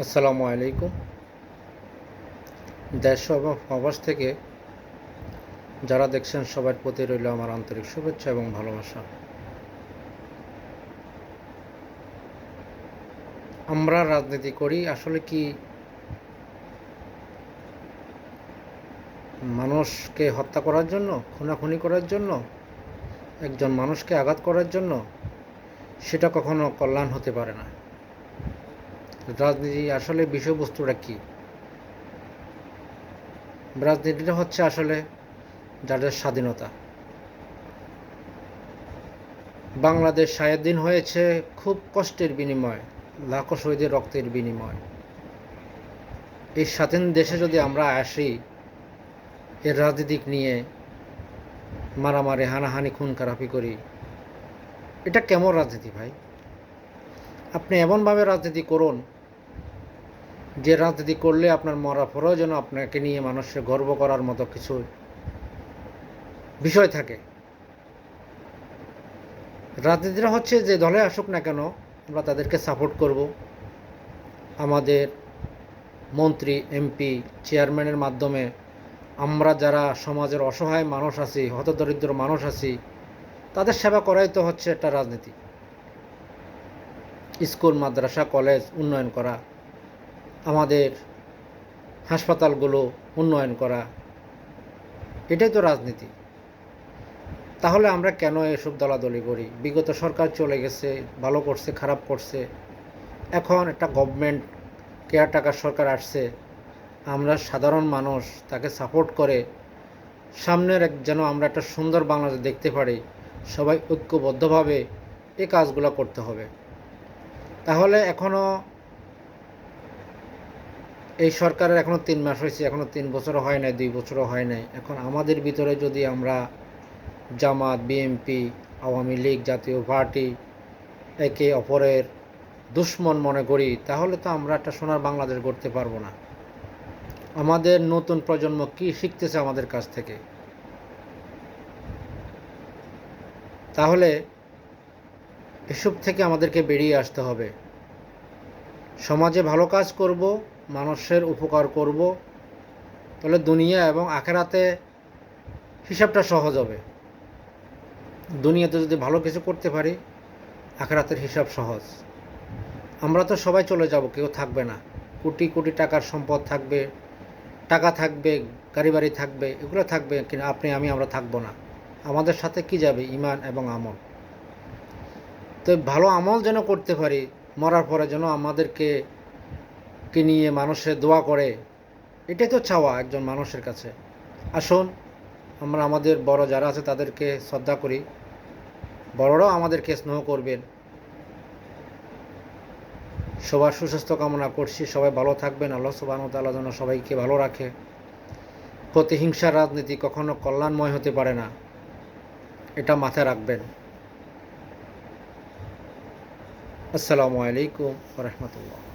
আসসালামু আলাইকুম। দেশ এবং থেকে যারা দেখছেন, সবার প্রতি রইল আমার আন্তরিক শুভেচ্ছা এবং ভালোবাসা। আমরা রাজনীতি করি, আসলে কি মানুষকে হত্যা করার জন্য, খুনাখুনি করার জন্য, একজন মানুষকে আঘাত করার জন্য, সেটা কখনো কল্যাণ হতে পারে না। রাজনীতি আসলে বিষয়বস্তুটা কি? রাজনীতিটা হচ্ছে আসলে যাদের স্বাধীনতা। বাংলাদেশ স্বাধীন হয়েছে খুব কষ্টের বিনিময়, লাখো শহীদের রক্তের বিনিময়। এই স্বাধীন দেশে যদি আমরা আসি, এর রাজনীতিক নিয়ে মারামারি, হানাহানি খুন খারাপি করি, এটা কেমন রাজনীতি ভাই? আপনি এমনভাবে রাজনীতি করুন যে রাজনীতি করলে আপনার মরা পরেও যেন আপনাকে নিয়ে মানুষের গর্ব করার মতো কিছু বিষয় থাকে। রাজনীতিরা হচ্ছে যে দলে আসুক না কেন, আমরা তাদেরকে সাপোর্ট করব। আমাদের মন্ত্রী এমপি চেয়ারম্যানের মাধ্যমে আমরা যারা সমাজের অসহায় মানুষ আছি, হতদরিদ্র মানুষ আছি, তাদের সেবা করাই তো হচ্ছে একটা রাজনীতি। স্কুল, মাদ্রাসা, কলেজ উন্নয়ন করা। আমাদের হাসপাতালগুলো উন্নয়ন করা, এটাই তো রাজনীতি। তাহলে আমরা কেন এসব দলাদলি করি? বিগত সরকার চলে গেছে, ভালো করছে, খারাপ করছে। এখন একটা গভর্নমেন্ট কেয়ারটেকার সরকার আসছে, আমরা সাধারণ মানুষ, তাকে সাপোর্ট করে, সামনের এক যেন আমরা একটা সুন্দর বাংলাদেশ দেখতে পারি, সবাই ঐক্যবদ্ধভাবে এই কাজগুলো করতে হবে। তাহলে এখনও এই সরকারের এখনও তিন মাস হয়েছে এখনও তিন বছরও হয় নাই, দুই বছরও হয় নাই। এখন আমাদের ভিতরে যদি আমরা জামাত বিএমপি আওয়ামী লীগ জাতীয় পার্টি, একে অপরের দুশ্মন মনে করি, তাহলে তো আমরা একটা সোনার বাংলাদেশ গড়তে পারব না। আমাদের নতুন প্রজন্ম কি শিখতেছে আমাদের কাছ থেকে? তাহলে এসব থেকে আমাদেরকে বেরিয়ে আসতে হবে। সমাজে ভালো কাজ করব মানুষের উপকার করব, তাহলে দুনিয়া এবং আখেরাতে হিসাবটা সহজ হবে। দুনিয়াতে যদি ভালো কিছু করতে পারি, আখেরাতের হিসাব সহজ। আমরা তো সবাই চলে যাব, কেউ থাকবে না। কোটি কোটি টাকার সম্পদ থাকবে, টাকা থাকবে, গাড়ি বাড়ি থাকবে, এগুলো থাকবে কিন্তু আপনি, আমি, আমরা থাকব না। আমাদের সাথে কি যাবে ইমান এবং আমল? তো ভালো আমল যেন করতে পারি, মরার পরে যেন আমাদেরকে কে নিয়ে মানুষের দোয়া করে, এটাই তো চাওয়া একজন মানুষের কাছে। আসুন, আমরা আমাদের বড় যারা আছে তাদেরকে শ্রদ্ধা করি। বড়রাও আমাদেরকে স্নেহ করবেন। সবার সুস্বাস্থ্য কামনা করছি। সবাই ভালো থাকবেন। আল্লাহ সুবাহ তাল্লাহ যেন সবাইকে ভালো রাখে। প্রতিহিংসার রাজনীতি কখনো কল্যাণময় হতে পারে না। এটা মাথায় রাখবেন। আসসালামু আলাইকুম রহমতুল্লাহ।